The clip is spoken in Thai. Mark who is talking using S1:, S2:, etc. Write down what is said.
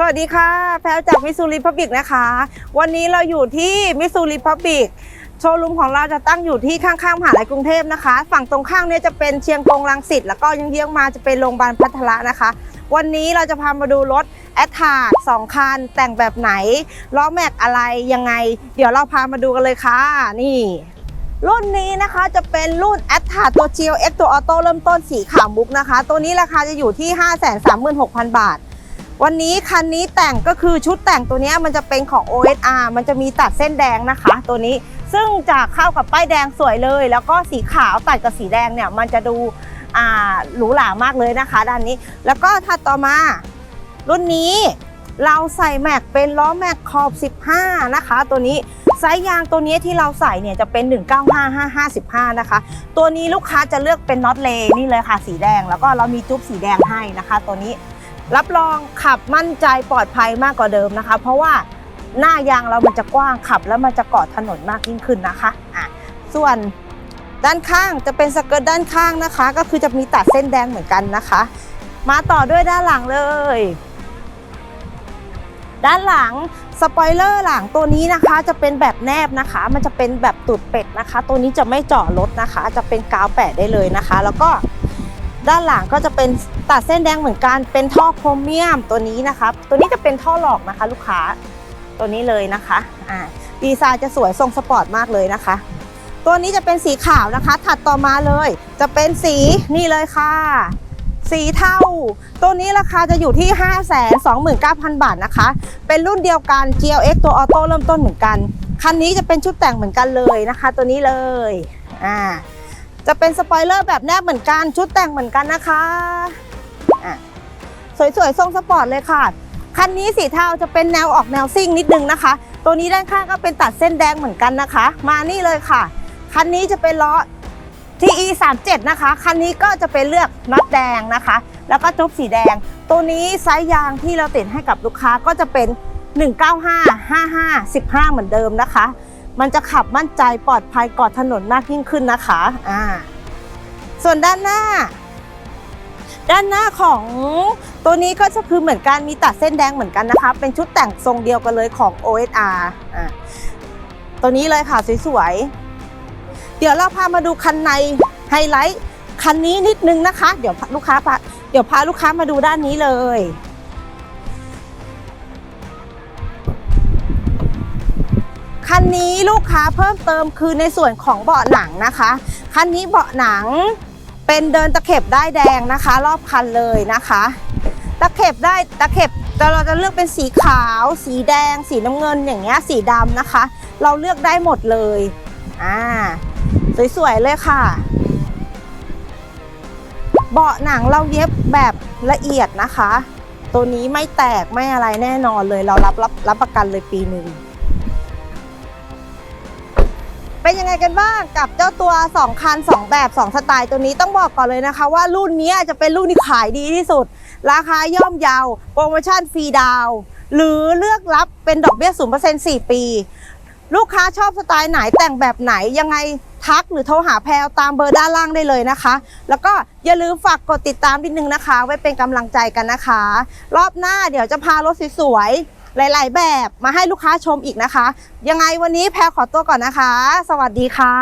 S1: สวัสดีค่ะ แพลวจากมิสูริพับบิกนะคะ วันนี้เราอยู่ที่มิสูริพับบิกโชว์รูมของเราจะตั้งอยู่ที่ข้างๆมหาลัยกรุงเทพนะคะ ฝั่งตรงข้างเนี่ยจะเป็นเชียงกงลังสิตแล้วก็ยังเยื้องมาจะเป็นโรงพยาบาลพัทละนะคะ วันนี้เราจะพามาดูรถแอดทาร์สองคันแต่งแบบไหนล้อแม็กอะไรยังไง เดี๋ยวเราพามาดูกันเลยค่ะ นี่ รุ่นนี้นะคะจะเป็นรุ่น a t t a ตัว GLX ตัวออโต้เริ่มต้นสีขาวมุกนะคะ ตัวนี้ราคาจะอยู่ที่ 536,000 บาท วันนี้คันนี้แต่งก็คือชุดแต่งตัวนี้มันจะเป็นของ OSR มันจะมีตัดเส้นแดงนะคะ ตัวนี้ซึ่งจะเข้ากับป้ายแดงสวยเลย แล้วก็สีขาวตัดกับสีแดงเนี่ยมันจะดูหรูหรามากเลยนะคะ ด้านนี้ แล้วก็ถัดต่อมา รุ่นนี้เราใส่แม็กเป็นล้อแม็กขอบ 15 นะคะ ตัวนี้ไซส์ยางตัวนี้ที่เราใส่เนี่ยจะเป็น 195555 นะคะ ตัวนี้ลูกค้าจะเลือกเป็นน็อตเลนี่เลยค่ะสีแดง แล้วก็เรามีจุ๊บสีแดงให้นะคะ ตัวนี้ รับรองขับมั่นใจปลอดภัยมากกว่าเดิมนะคะ เพราะว่าหน้ายางเรามันจะกว้างขับ แล้วมันจะเกาะถนนมากยิ่งขึ้นนะคะอะส่วนด้านข้างจะเป็นสเกิร์ตด้านข้างนะคะ ก็คือจะมีตัดเส้นแดงเหมือนกันนะคะ มาต่อด้วยด้านหลังเลย ด้านหลังสปอยเลอร์หลังตัวนี้นะคะ จะเป็นแบบแนบนะคะ มันจะเป็นแบบตูดเป็ดนะคะ ตัวนี้จะไม่เจาะรถนะคะ จะเป็นกาวแปะได้เลยนะคะ แล้วก็ ด้านหลังก็จะเป็นตัดเส้นแดงเหมือนกัน เป็นท่อโครเมียมตัวนี้นะคะตัวนี้จะเป็นท่อหลอกนะคะ ลูกค้า ตัวนี้เลยนะคะอ่าดีไซน์จะสวยทรงสปอร์ตมากเลยนะคะ ตัวนี้จะเป็นสีขาวนะคะ ถัดต่อมาเลย จะเป็นสีนี่เลยค่ะ สีเทา ตัวนี้ราคาจะอยู่ที่ 529,000 บาทนะคะ เป็นรุ่นเดียวกัน GLX ตัวออโต้เริ่มต้นเหมือนกัน คันนี้จะเป็นชุดแต่งเหมือนกันเลยนะคะ ตัวนี้เลย อ่า จะเป็นสปอยเลอร์แบบแนบเหมือนกัน ชุดแต่งเหมือนกันนะคะอะสวยๆ ทรงสปอร์ตเลยค่ะ คันนี้สีเทาจะเป็นแนวออกแนวซิ่งนิดนึงนะคะ ตัวนี้ด้านข้างก็เป็นตัดเส้นแดงเหมือนกันนะคะ มานี่เลยค่ะ คันนี้จะเป็นล้อ TE 37นะคะ คันนี้ก็จะเป็นเลือกน็อตแดงนะคะ แล้วก็จุบสีแดง ตัวนี้ไซส์ยางที่เราติดให้กับลูกค้าก็จะเป็น 195 55 15 เหมือนเดิมนะคะ มันจะขับมั่นใจปลอดภัยกอดถนนมากยิ่งขึ้นนะคะอ่าส่วนด้านหน้า ด้านหน้าของตัวนี้ก็จะคือเหมือนกันมีตัดเส้นแดงเหมือนกันนะคะ เป็นชุดแต่งทรงเดียวกันเลยของ OSR อ่าตัวนี้เลยค่ะสวยๆ เดี๋ยวเราพามาดูคันในไฮไลท์คันนี้นิดนึงนะคะ เดี๋ยวลูกค้าพาเดี๋ยวพาลูกค้ามาดูด้านนี้เลย คันนี้ลูกค้าเพิ่มเติมคือในส่วนของเบาะหนังนะคะ คันนี้เบาะหนังเป็นเดินตะเข็บได้แดงนะคะ รอบคันเลยนะคะ ตะเข็บได้ตะเข็บแต่เราจะเลือกเป็นสีขาว สีแดง สีน้ำเงินอย่างเงี้ยสีดำนะคะ เราเลือกได้หมดเลยอ่าสวยๆเลยค่ะ เบาะหนังเราเย็บแบบละเอียดนะคะ ตัวนี้ไม่แตกไม่อะไรแน่นอนเลย เรารับรับรับประกันเลยปีหนึ่ง เป็นยังไงกันบ้างกับเจ้าตัว 2 คัน 2 แบบ 2 สไตล์ตัวนี้ต้องบอกก่อนเลยนะคะ ว่ารุ่นนี้จะเป็นรุ่นที่ขายดีที่สุด ราคาย่อมเยาวโปรโมชั่นฟรีดาวหรือเลือกรับเป็นดอกเบี้ย0% 4 ปี ลูกค้าชอบสไตล์ไหนแต่งแบบไหนยังไงทักหรือโทรหาแพลวตามเบอร์ด้านล่างได้เลยนะคะ แล้วก็อย่าลืมฝากกดติดตามนิดนึงนะคะ ไว้เป็นกำลังใจกันนะคะ รอบหน้าเดี๋ยวจะพารถสวยๆ หลาย ๆ แบบมาให้ลูกค้าชมอีกนะคะ ยังไงวันนี้แพรขอตัวก่อนนะคะ สวัสดีค่ะ